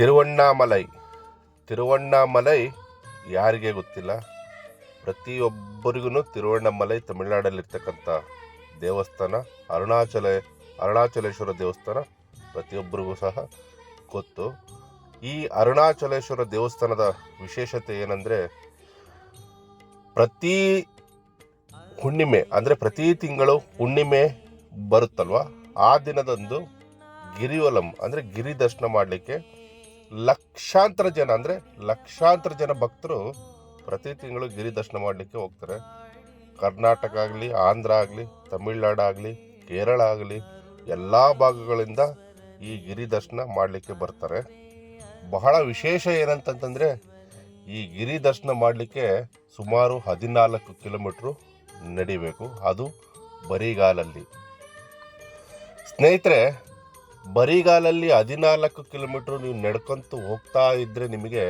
ತಿರುವಣ್ಣಾಮಲೈ. ತಿರುವಣ್ಣಾಮಲೈ ಯಾರಿಗೆ ಗೊತ್ತಿಲ್ಲ? ಪ್ರತಿಯೊಬ್ಬರಿಗೂ ತಿರುವಣ್ಣಾಮಲೈ ತಮಿಳುನಾಡಲ್ಲಿರ್ತಕ್ಕಂಥ ದೇವಸ್ಥಾನ, ಅರುಣಾಚಲ, ಅರುಣಾಚಲೇಶ್ವರ ದೇವಸ್ಥಾನ ಪ್ರತಿಯೊಬ್ಬರಿಗೂ ಸಹ ಗೊತ್ತು. ಈ ಅರುಣಾಚಲೇಶ್ವರ ದೇವಸ್ಥಾನದ ವಿಶೇಷತೆ ಏನಂದರೆ, ಪ್ರತಿ ಹುಣ್ಣಿಮೆ, ಅಂದರೆ ಪ್ರತಿ ತಿಂಗಳು ಹುಣ್ಣಿಮೆ ಬರುತ್ತಲ್ವ? ಆ ದಿನದಂದು ಗಿರಿವಲಂ ಅಂದರೆ ಗಿರಿ ದರ್ಶನ ಮಾಡಲಿಕ್ಕೆ ಲಕ್ಷಾಂತರ ಜನ ಅಂದರೆ ಲಕ್ಷಾಂತರ ಜನ ಭಕ್ತರು ಪ್ರತಿ ತಿಂಗಳು ಗಿರಿ ದರ್ಶನ ಮಾಡಲಿಕ್ಕೆ ಹೋಗ್ತಾರೆ. ಕರ್ನಾಟಕ ಆಗಲಿ, ಆಂಧ್ರ ಆಗಲಿ, ತಮಿಳ್ನಾಡು ಆಗಲಿ, ಕೇರಳ ಆಗಲಿ, ಎಲ್ಲ ಭಾಗಗಳಿಂದ ಈ ಗಿರಿ ದರ್ಶನ ಮಾಡಲಿಕ್ಕೆ ಬರ್ತಾರೆ. ಬಹಳ ವಿಶೇಷ ಏನಂತಂತಂದರೆ ಈ ಗಿರಿ ದರ್ಶನ ಮಾಡಲಿಕ್ಕೆ ಸುಮಾರು ಹದಿನಾಲ್ಕು ಕಿಲೋಮೀಟ್ರು ನಡಿಬೇಕು. ಅದು ಬರಿಗಾಲಲ್ಲಿ. ಸ್ನೇಹಿತರೆ ಬರಿಗಾಲಲ್ಲಿ ಹದಿನಾಲ್ಕು ಕಿಲೋಮೀಟ್ರ್ ನೀವು ನಡ್ಕೊತು ಹೋಗ್ತಾ ಇದ್ದರೆ ನಿಮಗೆ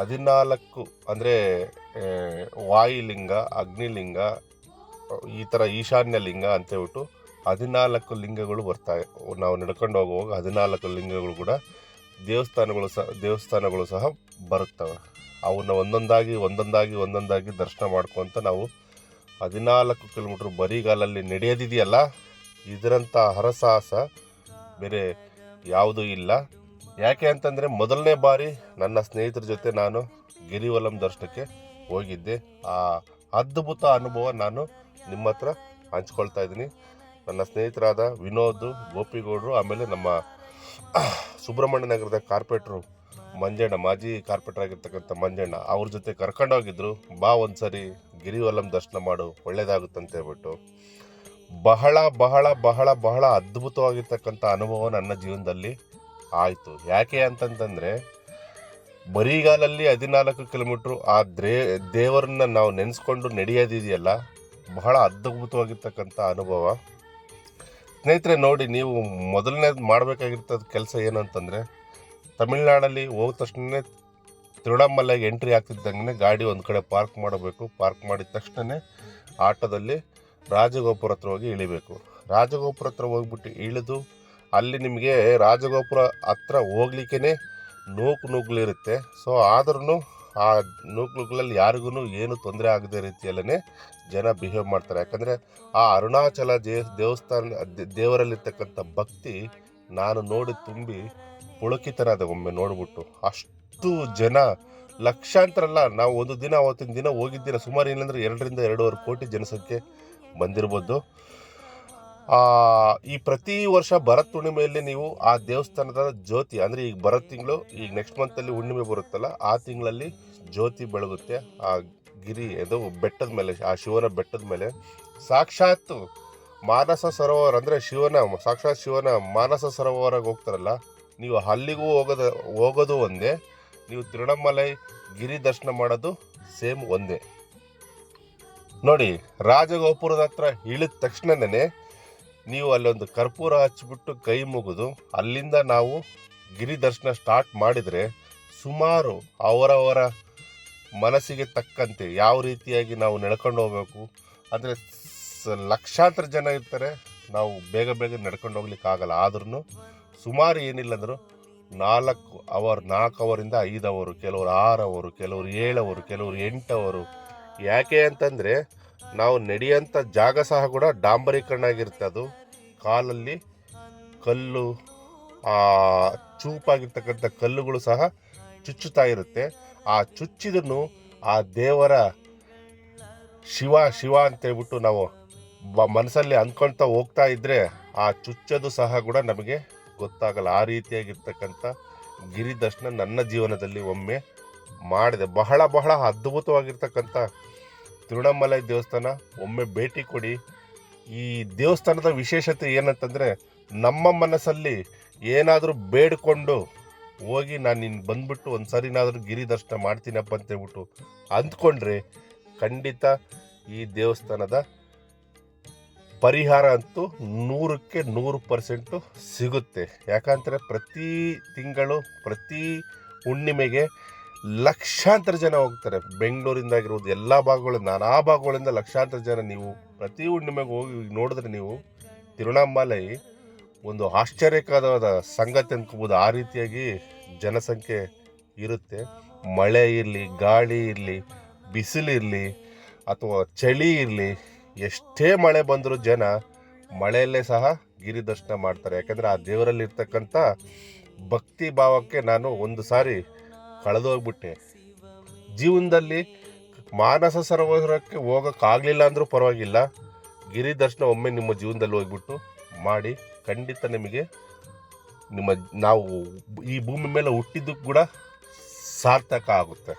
ಹದಿನಾಲ್ಕು ಅಂದರೆ ವಾಯುಲಿಂಗ, ಅಗ್ನಿಲಿಂಗ, ಈ ಥರ ಈಶಾನ್ಯ ಲಿಂಗ ಅಂತ ಹೇಳ್ಬಿಟ್ಟು ಹದಿನಾಲ್ಕು ಲಿಂಗಗಳು ಬರ್ತಾವೆ ನಾವು ನಡ್ಕೊಂಡು ಹೋಗುವಾಗ ಹದಿನಾಲ್ಕು ಲಿಂಗಗಳು ಕೂಡ ದೇವಸ್ಥಾನಗಳು ಸಹ ದೇವಸ್ಥಾನಗಳು ಸಹ ಬರುತ್ತವೆ. ಅವನ್ನ ಒಂದೊಂದಾಗಿ ಒಂದೊಂದಾಗಿ ಒಂದೊಂದಾಗಿ ದರ್ಶನ ಮಾಡ್ಕೊತ ನಾವು ಹದಿನಾಲ್ಕು ಕಿಲೋಮೀಟ್ರ್ ಬರಿಗಾಲಲ್ಲಿ ನಡೆಯೋದಿದೆಯಲ್ಲ ಇದರಂಥ ಹರಸಾಹಸ ಬೇರೆ ಯಾವುದೂ ಇಲ್ಲ. ಯಾಕೆ ಅಂತಂದರೆ ಮೊದಲನೇ ಬಾರಿ ನನ್ನ ಸ್ನೇಹಿತರ ಜೊತೆ ನಾನು ಗಿರಿವಲಂ ದರ್ಶನಕ್ಕೆ ಹೋಗಿದ್ದೆ. ಆ ಅದ್ಭುತ ಅನುಭವ ನಾನು ನಿಮ್ಮ ಹತ್ರ ಹಂಚ್ಕೊಳ್ತಾ ಇದ್ದೀನಿ. ನನ್ನ ಸ್ನೇಹಿತರಾದ ವಿನೋದ್, ಗೋಪಿಗೌಡರು, ಆಮೇಲೆ ನಮ್ಮ ಸುಬ್ರಹ್ಮಣ್ಯ ನಗರದ ಕಾರ್ಪೊರೇಟ್ರು ಮಂಜಣ್ಣ, ಮಾಜಿ ಕಾರ್ಪೊರೇಟರ್ ಆಗಿರ್ತಕ್ಕಂಥ ಮಂಜಣ್ಣ, ಅವ್ರ ಜೊತೆ ಕರ್ಕೊಂಡೋಗಿದ್ರು ಬಾ ಒಂದ್ಸರಿ ಗಿರಿವಲಂ ದರ್ಶನ ಮಾಡು ಒಳ್ಳೇದಾಗುತ್ತಂತ ಹೇಳ್ಬಿಟ್ಟು. ಬಹಳ ಬಹಳ ಬಹಳ ಬಹಳ ಅದ್ಭುತವಾಗಿರ್ತಕ್ಕಂಥ ಅನುಭವ ನನ್ನ ಜೀವನದಲ್ಲಿ ಆಯಿತು. ಯಾಕೆ ಅಂತಂತಂದರೆ, ಬರಿಗಾಲಲ್ಲಿ ಹದಿನಾಲ್ಕು ಕಿಲೋಮೀಟ್ರು ಆ ದ್ರೇ, ದೇವರನ್ನ ನಾವು ನೆನೆಸ್ಕೊಂಡು ನಡೆಯೋದಿದೆಯಲ್ಲ, ಬಹಳ ಅದ್ಭುತವಾಗಿರ್ತಕ್ಕಂಥ ಅನುಭವ. ಸ್ನೇಹಿತರೆ, ನೋಡಿ, ನೀವು ಮೊದಲನೇದು ಮಾಡಬೇಕಾಗಿರ್ತದ ಕೆಲಸ ಏನು ಅಂತಂದರೆ ತಮಿಳ್ನಾಡಲ್ಲಿ ಹೋದ ತಕ್ಷಣ ತಿರುಡಮ್ಮಲ್ಲಾಗಿ ಎಂಟ್ರಿ ಆಗ್ತಿದ್ದಂಗೆ ಗಾಡಿ ಒಂದು ಕಡೆ ಪಾರ್ಕ್ ಮಾಡಬೇಕು. ಪಾರ್ಕ್ ಮಾಡಿದ ತಕ್ಷಣ ಆಟೋದಲ್ಲಿ ರಾಜಗೋಪುರ ಹತ್ರ ಹೋಗಿ ಇಳಿಬೇಕು. ರಾಜಗೋಪುರ ಹತ್ರ ಹೋಗ್ಬಿಟ್ಟು ಇಳಿದು ಅಲ್ಲಿ ನಿಮಗೆ ರಾಜಗೋಪುರ ಹತ್ರ ಹೋಗ್ಲಿಕ್ಕೇ ನೂಕು ನೂಗ್ಲಿರುತ್ತೆ ಸೊ ಆದ್ರೂ ಆ ನೂಕ್ಲುಗಳಲ್ಲಿ ಯಾರಿಗೂ ಏನು ತೊಂದರೆ ಆಗದೆ ರೀತಿಯಲ್ಲೇ ಜನ ಬಿಹೇವ್ ಮಾಡ್ತಾರೆ. ಯಾಕಂದರೆ ಆ ಅರುಣಾಚಲ ದೇವಸ್ಥಾನ ದೇವರಲ್ಲಿರ್ತಕ್ಕಂಥ ಭಕ್ತಿ ನಾನು ನೋಡಿ ತುಂಬಿ ಪುಳಕಿತನಾದ ಒಮ್ಮೆ ನೋಡ್ಬಿಟ್ಟು. ಅಷ್ಟು ಜನ ಲಕ್ಷಾಂತರ ಅಲ್ಲ ನಾವು ಒಂದು ದಿನ ಅವತ್ತಿನ ದಿನ ಹೋಗಿದ್ದೀರ, ಸುಮಾರು ಏನಂದ್ರೆ ಎರಡರಿಂದ ಎರಡೂವರೆ ಕೋಟಿ ಜನಸಂಖ್ಯೆ ಬಂದಿರ್ಬೋದು. ಈ ಪ್ರತಿ ವರ್ಷ ಭರತ್ ಹುಣ್ಣಿಮೆಯಲ್ಲಿ ನೀವು ಆ ದೇವಸ್ಥಾನದ ಜ್ಯೋತಿ, ಅಂದರೆ ಈಗ ಭರತ್ ತಿಂಗಳು, ಈಗ ನೆಕ್ಸ್ಟ್ ಮಂತಲ್ಲಿ ಹುಣ್ಣಿಮೆ ಬರುತ್ತಲ್ಲ, ಆ ತಿಂಗಳಲ್ಲಿ ಜ್ಯೋತಿ ಬೆಳಗುತ್ತೆ. ಆ ಗಿರಿ, ಅದು ಬೆಟ್ಟದ ಮೇಲೆ, ಆ ಶಿವನ ಬೆಟ್ಟದ ಮೇಲೆ. ಸಾಕ್ಷಾತ್ ಮಾನಸ ಸರೋವರ, ಅಂದರೆ ಶಿವನ, ಸಾಕ್ಷಾತ್ ಶಿವನ ಮಾನಸ ಸರೋವರಾಗ ಹೋಗ್ತಾರಲ್ಲ, ನೀವು ಅಲ್ಲಿಗೂ ಹೋಗೋದು ಹೋಗೋದು ಒಂದೇ. ನೀವು ತಿರುಣಮಲೈ ಗಿರಿ ದರ್ಶನ ಮಾಡೋದು ಸೇಮ್ ಒಂದೇ. ನೋಡಿ, ರಾಜಗೋಪುರದ ಹತ್ರ ಇಳಿದ ತಕ್ಷಣನೇ ನೀವು ಅಲ್ಲೊಂದು ಕರ್ಪೂರ ಹಚ್ಚಿಬಿಟ್ಟು ಕೈ ಮುಗಿದು ಅಲ್ಲಿಂದ ನಾವು ಗಿರಿ ದರ್ಶನ ಸ್ಟಾರ್ಟ್ ಮಾಡಿದರೆ ಸುಮಾರು ಅವರವರ ಮನಸ್ಸಿಗೆ ತಕ್ಕಂತೆ ಯಾವ ರೀತಿಯಾಗಿ ನಾವು ನಡ್ಕೊಂಡು ಹೋಗ್ಬೇಕು, ಅಂದರೆ ಲಕ್ಷಾಂತರ ಜನ ಇರ್ತಾರೆ, ನಾವು ಬೇಗ ಬೇಗ ನಡ್ಕೊಂಡು ಹೋಗ್ಲಿಕ್ಕೆ ಆಗಲ್ಲ ಆದ್ರೂ ಸುಮಾರು ಏನಿಲ್ಲ ಅಂದರೂ ನಾಲ್ಕು ಅವರ್, ನಾಲ್ಕು ಅವರಿಂದ ಐದು ಅವರು, ಕೆಲವರು ಆರು ಅವರು, ಕೆಲವರು ಏಳು ಅವರು, ಕೆಲವರು ಎಂಟವರು ಯಾಕೆ ಅಂತಂದರೆ ನಾವು ನಡೆಯೋಂಥ ಜಾಗ ಸಹ ಕೂಡ ಡಾಂಬರೀಕರಣ ಆಗಿರುತ್ತೆ ಅದು. ಕಾಲಲ್ಲಿ ಕಲ್ಲು ಚೂಪಾಗಿರ್ತಕ್ಕಂಥ ಕಲ್ಲುಗಳು ಸಹ ಚುಚ್ಚುತ್ತಾ ಇರುತ್ತೆ. ಆ ಚುಚ್ಚಿದನ್ನು ಆ ದೇವರ ಶಿವ ಶಿವ ಅಂತೇಳ್ಬಿಟ್ಟು ನಾವು ಬ ಮನಸ್ಸಲ್ಲಿ ಅಂದ್ಕೊಳ್ತಾ ಹೋಗ್ತಾ ಇದ್ದರೆ ಆ ಚುಚ್ಚೋದು ಸಹ ಕೂಡ ನಮಗೆ ಗೊತ್ತಾಗಲ್ಲ. ಆ ರೀತಿಯಾಗಿರ್ತಕ್ಕಂಥ ಗಿರಿ ದರ್ಶನ ನನ್ನ ಜೀವನದಲ್ಲಿ ಒಮ್ಮೆ ಮಾಡಿದೆ. ಬಹಳ ಬಹಳ ಅದ್ಭುತವಾಗಿರ್ತಕ್ಕಂಥ ತಿರುಣಮಲೈ ದೇವಸ್ಥಾನ. ಒಮ್ಮೆ ಭೇಟಿ ಕೊಡಿ. ಈ ದೇವಸ್ಥಾನದ ವಿಶೇಷತೆ ಏನಂತಂದರೆ, ನಮ್ಮ ಮನಸ್ಸಲ್ಲಿ ಏನಾದರೂ ಬೇಡಿಕೊಂಡು ಹೋಗಿ ನಾನು ಇನ್ನು ಬಂದ್ಬಿಟ್ಟು ಒಂದು ಸರಿನಾದರೂ ಗಿರಿ ದರ್ಶನ ಮಾಡ್ತೀನಪ್ಪ ಅಂತೇಳ್ಬಿಟ್ಟು ಅಂದ್ಕೊಂಡ್ರೆ ಖಂಡಿತ ಈ ದೇವಸ್ಥಾನದ ಪರಿಹಾರ ಅಂತೂ ನೂರಕ್ಕೆ ನೂರು ಪರ್ಸೆಂಟು ಸಿಗುತ್ತೆ. ಯಾಕಂದರೆ ಪ್ರತಿ ತಿಂಗಳು, ಪ್ರತಿ ಹುಣ್ಣಿಮೆಗೆ ಲಕ್ಷಾಂತರ ಜನ ಹೋಗ್ತಾರೆ. ಬೆಂಗಳೂರಿಂದ ಆಗಿರ್ಬೋದು, ಎಲ್ಲ ಭಾಗಗಳಿಂದ ನಾನಾ ಭಾಗಗಳಿಂದ ಲಕ್ಷಾಂತರ ಜನ ನೀವು ಪ್ರತಿ ಹುಣ್ಣಿಮೆಗೆ ಹೋಗಿ ನೋಡಿದ್ರೆ ನೀವು ತಿರುವಣ್ಣಾಮಲೈ ಒಂದು ಆಶ್ಚರ್ಯಕರವಾದ ಸಂಗತಿ ಅನ್ಕೋಬೋದು. ಆ ರೀತಿಯಾಗಿ ಜನಸಂಖ್ಯೆ ಇರುತ್ತೆ. ಮಳೆ ಇರಲಿ, ಗಾಳಿ ಇರಲಿ, ಬಿಸಿಲಿರಲಿ, ಅಥವಾ ಚಳಿ ಇರಲಿ ಎಷ್ಟೇ ಮಳೆ ಬಂದರೂ ಜನ ಮಳೆಯಲ್ಲೇ ಸಹ ಗಿರಿ ದರ್ಶನ ಮಾಡ್ತಾರೆ. ಯಾಕೆಂದರೆ ಆ ದೇವರಲ್ಲಿ ಇರ್ತಕ್ಕಂಥ ಭಕ್ತಿ ಭಾವಕ್ಕೆ ನಾನು ಒಂದು ಸಾರಿ ಕಳೆದೋಗ್ಬಿಟ್ಟೆ. ಜೀವನದಲ್ಲಿ ಮಾನಸ ಸರೋವರಕ್ಕೆ ಹೋಗೋಕ್ಕಾಗಲಿಲ್ಲ ಅಂದರೂ ಪರವಾಗಿಲ್ಲ. ಗಿರಿ ದರ್ಶನ ಒಮ್ಮೆ ನಿಮ್ಮ ಜೀವನದಲ್ಲಿ ಹೋಗ್ಬಿಟ್ಟು ಮಾಡಿ ಖಂಡಿತ ನಿಮಗೆ ನಿಮ್ಮ ನಾವು ಈ ಭೂಮಿ ಮೇಲೆ ಹುಟ್ಟಿದ್ದು ಕೂಡ ಸಾರ್ಥಕ ಆಗುತ್ತೆ.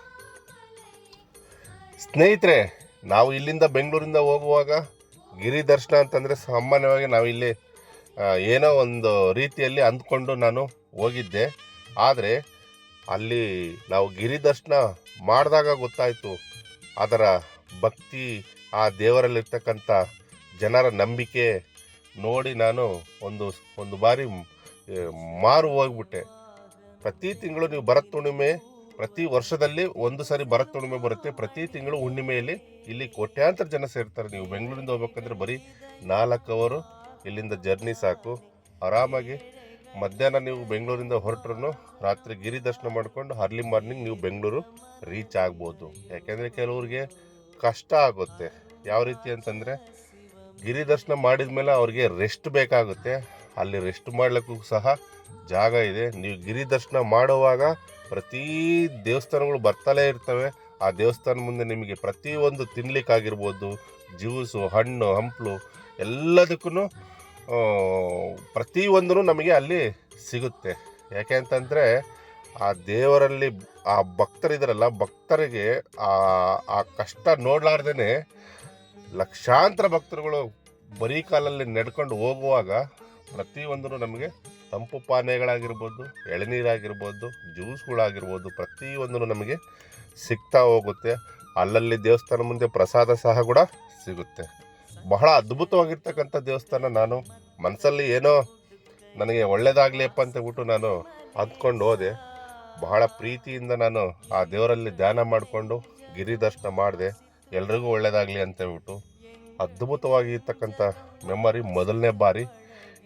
ಸ್ನೇಹಿತರೆ ನಾವು ಇಲ್ಲಿಂದ ಬೆಂಗಳೂರಿಂದ ಹೋಗುವಾಗ ಗಿರಿ ದರ್ಶನ ಅಂತಂದರೆ ಸಾಮಾನ್ಯವಾಗಿ ನಾವಿಲ್ಲಿ ಏನೋ ಒಂದು ರೀತಿಯಲ್ಲಿ ಅಂದ್ಕೊಂಡು ನಾನು ಹೋಗಿದ್ದೆ. ಆದರೆ ಅಲ್ಲಿ ನಾವು ಗಿರಿ ದರ್ಶನ ಮಾಡಿದಾಗ ಗೊತ್ತಾಯಿತು, ಅದರ ಭಕ್ತಿ, ಆ ದೇವರಲ್ಲಿರ್ತಕ್ಕಂಥ ಜನರ ನಂಬಿಕೆ ನೋಡಿ ನಾನು ಒಂದು ಒಂದು ಬಾರಿ ಮಾರು ಹೋಗ್ಬಿಟ್ಟೆ. ಪ್ರತಿ ತಿಂಗಳು ನೀವು ಭರತ್ ಹುಣ್ಣಿಮೆ ಪ್ರತಿ ವರ್ಷದಲ್ಲಿ ಒಂದು ಸಾರಿ ಭರತ್ ಹುಣ್ಣಿಮೆ ಬರುತ್ತೆ. ಪ್ರತಿ ತಿಂಗಳು ಹುಣ್ಣಿಮೆಯಲ್ಲಿ ಇಲ್ಲಿ ಕೋಟ್ಯಾಂತರ ಜನ ಸೇರ್ತಾರೆ. ನೀವು ಬೆಂಗಳೂರಿಂದ ಹೋಗ್ಬೇಕಂದ್ರೆ ಬರೀ ನಾಲ್ಕು ಅವರು ಇಲ್ಲಿಂದ ಜರ್ನಿ ಸಾಕು. ಆರಾಮಾಗಿ ಮಧ್ಯಾಹ್ನ ನೀವು ಬೆಂಗಳೂರಿಂದ ಹೊರಟ್ರು ರಾತ್ರಿ ಗಿರಿ ದರ್ಶನ ಮಾಡ್ಕೊಂಡು ಅರ್ಲಿ ಮಾರ್ನಿಂಗ್ ನೀವು ಬೆಂಗಳೂರು ರೀಚ್ ಆಗ್ಬೋದು. ಯಾಕೆಂದರೆ ಕೆಲವ್ರಿಗೆ ಕಷ್ಟ ಆಗುತ್ತೆ. ಯಾವ ರೀತಿ ಅಂತಂದರೆ ಗಿರಿ ದರ್ಶನ ಮಾಡಿದ ಮೇಲೆ ಅವ್ರಿಗೆ ರೆಸ್ಟ್ ಬೇಕಾಗುತ್ತೆ. ಅಲ್ಲಿ ರೆಸ್ಟ್ ಮಾಡಲಿಕ್ಕೂ ಸಹ ಜಾಗ ಇದೆ. ನೀವು ಗಿರಿ ದರ್ಶನ ಮಾಡುವಾಗ ಪ್ರತಿ ದೇವಸ್ಥಾನಗಳು ಬರ್ತಲೇ ಇರ್ತವೆ. ಆ ದೇವಸ್ಥಾನ ಮುಂದೆ ನಿಮಗೆ ಪ್ರತಿಯೊಂದು ತಿನ್ಲಿಕ್ಕಾಗಿರ್ಬೋದು ಜ್ಯೂಸು ಹಣ್ಣು, ಹಂಪಲು ಎಲ್ಲದಕ್ಕೂ ಪ್ರತಿಯೊಂದೂ ನಮಗೆ ಅಲ್ಲಿ ಸಿಗುತ್ತೆ. ಯಾಕೆ ಅಂತಂದರೆ ಆ ದೇವರಲ್ಲಿ ಆ ಭಕ್ತರಿದ್ದಾರಲ್ಲ ಭಕ್ತರಿಗೆ ಆ ಆ ಕಷ್ಟ ನೋಡಲಾರ್ದೇ ಲಕ್ಷಾಂತರ ಭಕ್ತರುಗಳು ಬರೀ ಕಾಲಲ್ಲಿ ನಡ್ಕೊಂಡು ಹೋಗುವಾಗ ಪ್ರತಿಯೊಂದೂ ನಮಗೆ ತಂಪು ಪಾನೀಯಗಳಾಗಿರ್ಬೋದು, ಎಳನೀರಾಗಿರ್ಬೋದು, ಜ್ಯೂಸ್ಗಳಾಗಿರ್ಬೋದು ಪ್ರತಿಯೊಂದೂ ನಮಗೆ ಸಿಗ್ತಾ ಹೋಗುತ್ತೆ. ಅಲ್ಲಲ್ಲಿ ದೇವಸ್ಥಾನ ಮುಂದೆ ಪ್ರಸಾದ ಸಹ ಕೂಡ ಸಿಗುತ್ತೆ. ಬಹಳ ಅದ್ಭುತವಾಗಿರ್ತಕ್ಕಂಥ ದೇವಸ್ಥಾನ ನಾನು ಮನಸ್ಸಲ್ಲಿ ಏನೋ ನನಗೆ ಒಳ್ಳೇದಾಗಲಿಯಪ್ಪ ಅಂತ ಬಿಟ್ಟು ನಾನು ಅಂದ್ಕೊಂಡು ಹೋದೆ. ಬಹಳ ಪ್ರೀತಿಯಿಂದ ನಾನು ಆ ದೇವರಲ್ಲಿ ಧ್ಯಾನ ಮಾಡಿಕೊಂಡು ಗಿರಿ ದರ್ಶನ ಮಾಡಿದೆ. ಎಲ್ರಿಗೂ ಒಳ್ಳೆಯದಾಗಲಿ ಅಂತ ಹೇಳ್ಬಿಟ್ಟು. ಅದ್ಭುತವಾಗಿರ್ತಕ್ಕಂಥ ಮೆಮೊರಿ ಮೊದಲನೇ ಬಾರಿ.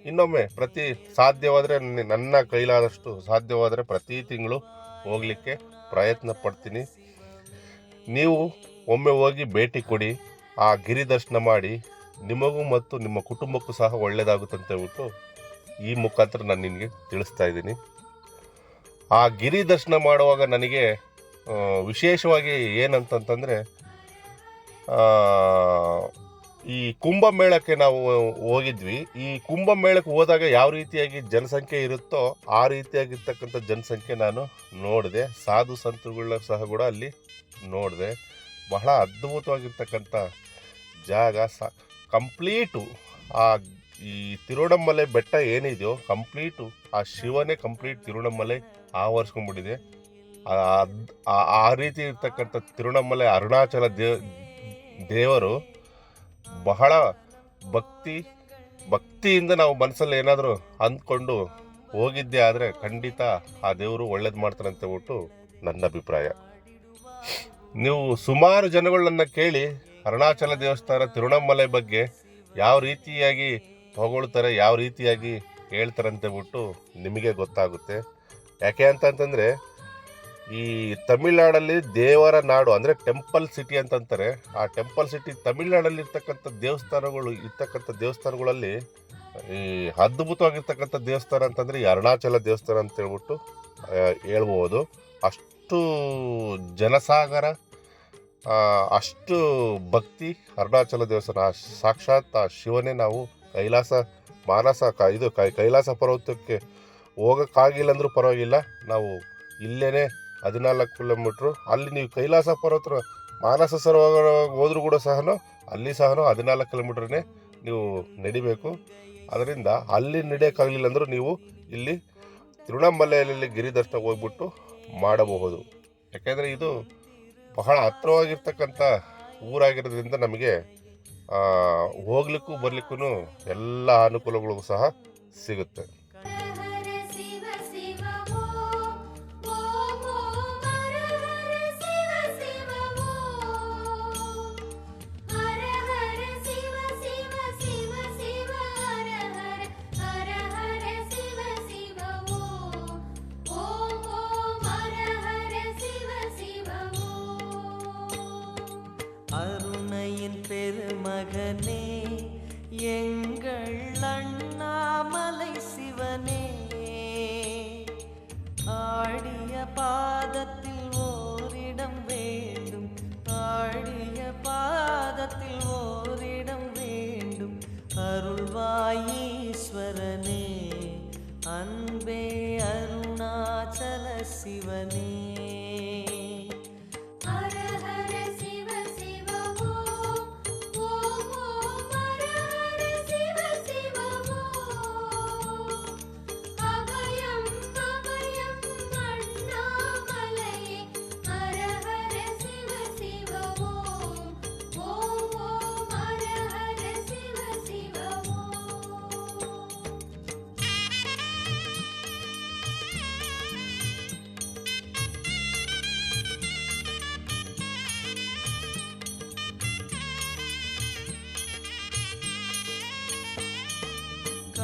ಇನ್ನೊಮ್ಮೆ ಪ್ರತಿ ಸಾಧ್ಯವಾದರೆ ನನ್ನ ಕೈಲಾದಷ್ಟು ಸಾಧ್ಯವಾದರೆ ಪ್ರತಿ ತಿಂಗಳು ಹೋಗಲಿಕ್ಕೆ ಪ್ರಯತ್ನ ಪಡ್ತೀನಿ. ನೀವು ಒಮ್ಮೆ ಹೋಗಿ ಭೇಟಿ ಕೊಡಿ, ಆ ಗಿರಿ ದರ್ಶನ ಮಾಡಿ, ನಿಮಗೂ ಮತ್ತು ನಿಮ್ಮ ಕುಟುಂಬಕ್ಕೂ ಸಹ ಒಳ್ಳೆಯದಾಗುತ್ತೆ ಅಂತ ಹೇಳ್ಬಿಟ್ಟು ಈ ಮುಖಾಂತರ ನಾನು ನಿನಗೆ ತಿಳಿಸ್ತಾ ಇದ್ದೀನಿ. ಆ ಗಿರಿ ದರ್ಶನ ಮಾಡುವಾಗ ನನಗೆ ವಿಶೇಷವಾಗಿ ಏನಂತಂತಂದರೆ ಈ ಕುಂಭಮೇಳಕ್ಕೆ ನಾವು ಹೋಗಿದ್ವಿ. ಈ ಕುಂಭಮೇಳಕ್ಕೆ ಹೋದಾಗ ಯಾವ ರೀತಿಯಾಗಿ ಜನಸಂಖ್ಯೆ ಇರುತ್ತೋ ಆ ರೀತಿಯಾಗಿರ್ತಕ್ಕಂಥ ಜನಸಂಖ್ಯೆ ನಾನು ನೋಡಿದೆ. ಸಾಧು ಸಂತರುಗಳ ಸಹ ಕೂಡ ಅಲ್ಲಿ ನೋಡಿದೆ. ಬಹಳ ಅದ್ಭುತವಾಗಿರ್ತಕ್ಕಂಥ ಜಾಗ. ಸ ಕಂಪ್ಲೀಟು ಆ ಈ ತಿರುವಣ್ಣಮಲೆ ಬೆಟ್ಟ ಏನಿದೆಯೋ ಕಂಪ್ಲೀಟು ಆ ಶಿವನೇ ಕಂಪ್ಲೀಟ್ ತಿರುವಣ್ಣಮಲೆ ಆವರಿಸ್ಕೊಂಡ್ಬಿಟ್ಟಿದೆ. ಆ- ರೀತಿ ಇರ್ತಕ್ಕಂಥ ತಿರುವಣ್ಣಮಲೆ ಅರುಣಾಚಲ ದೇವ್ ದೇವರು ಬಹಳ ಭಕ್ತಿ, ಭಕ್ತಿಯಿಂದ ನಾವು ಮನಸ್ಸಲ್ಲಿ ಏನಾದರೂ ಅಂದ್ಕೊಂಡು ಹೋಗಿದ್ದೆ ಆದರೆ ಖಂಡಿತ ಆ ದೇವರು ಒಳ್ಳೇದು ಮಾಡ್ತಾನೆ ಅಂತ ಹೇಳ್ಬಿಟ್ಟು ನನ್ನ ಅಭಿಪ್ರಾಯ. ನೀವು ಸುಮಾರು ಜನಗಳನ್ನ ಕೇಳಿ ಅರುಣಾಚಲ ದೇವಸ್ಥಾನ ತಿರುಣಮ್ಮಲೆ ಬಗ್ಗೆ ಯಾವ ರೀತಿಯಾಗಿ ಹೊಗಳ್ತಾರೆ ಯಾವ ರೀತಿಯಾಗಿ ಹೇಳ್ತಾರೆ ಅಂತ ಹೇಳ್ಬಿಟ್ಟು ನಿಮಗೆ ಗೊತ್ತಾಗುತ್ತೆ. ಯಾಕೆ ಅಂತಂತಂದರೆ ಈ ತಮಿಳ್ನಾಡಲ್ಲಿ ದೇವರ ನಾಡು, ಅಂದರೆ ಟೆಂಪಲ್ ಸಿಟಿ ಅಂತಂತಾರೆ, ಆ ಟೆಂಪಲ್ ಸಿಟಿ ತಮಿಳ್ನಾಡಲ್ಲಿ ಇರ್ತಕ್ಕಂಥ ದೇವಸ್ಥಾನಗಳು, ಇರ್ತಕ್ಕಂಥ ದೇವಸ್ಥಾನಗಳಲ್ಲಿ ಈ ಅದ್ಭುತವಾಗಿರ್ತಕ್ಕಂಥ ದೇವಸ್ಥಾನ ಅಂತಂದರೆ ಈ ಅರುಣಾಚಲ ದೇವಸ್ಥಾನ ಅಂತ ಹೇಳ್ಬಿಟ್ಟು ಹೇಳ್ಬೋದು. ಅಷ್ಟು ಜನಸಾಗರ ಅಷ್ಟು ಭಕ್ತಿ ಅರುಣಾಚಲ ದೇವಸ್ಥಾನ. ಸಾಕ್ಷಾತ್ ಆ ಶಿವನೇ ನಾವು ಕೈಲಾಸ ಮಾನಸ, ಕ, ಇದು ಕೈ, ಕೈಲಾಸ ಪರ್ವತಕ್ಕೆ ಹೋಗೋಕ್ಕಾಗಿಲ್ಲ ಅಂದರೂ ಪರವಾಗಿಲ್ಲ. ನಾವು ಇಲ್ಲೇ ಹದಿನಾಲ್ಕು ಕಿಲೋಮೀಟ್ರು. ಅಲ್ಲಿ ನೀವು ಕೈಲಾಸ ಪರ್ವತರ ಮಾನಸ ಸರೋವರ ಹೋದ್ರೂ ಕೂಡ ಸಹ ಅಲ್ಲಿ ಸಹ ಹದಿನಾಲ್ಕು ಕಿಲೋಮೀಟ್ರನ್ನೇ ನೀವು ನಡಿಬೇಕು. ಅದರಿಂದ ಅಲ್ಲಿ ನಡೆಯೋಕ್ಕಾಗಲಿಲ್ಲ ಅಂದರೂ ನೀವು ಇಲ್ಲಿ ತಿರುವಣ್ಣಾಮಲೆಯಲ್ಲಿ ಗಿರಿ ದರ್ಶನ ಹೋಗ್ಬಿಟ್ಟು ಮಾಡಬಹುದು. ಯಾಕೆಂದರೆ ಇದು ಬಹಳ ಹತ್ತಿರವಾಗಿರ್ತಕ್ಕಂಥ ಊರಾಗಿರೋದ್ರಿಂದ ನಮಗೆ ಹೋಗ್ಲಿಕ್ಕೂ ಬರಲಿಕ್ಕೂ ಎಲ್ಲ ಅನುಕೂಲಗಳಿಗೂ ಸಹ ಸಿಗುತ್ತೆ. சிவனே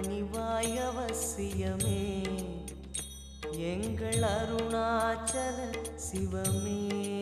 கனிவாய் அவசியமே. எங்கள் அருணாச்சல சிவமே.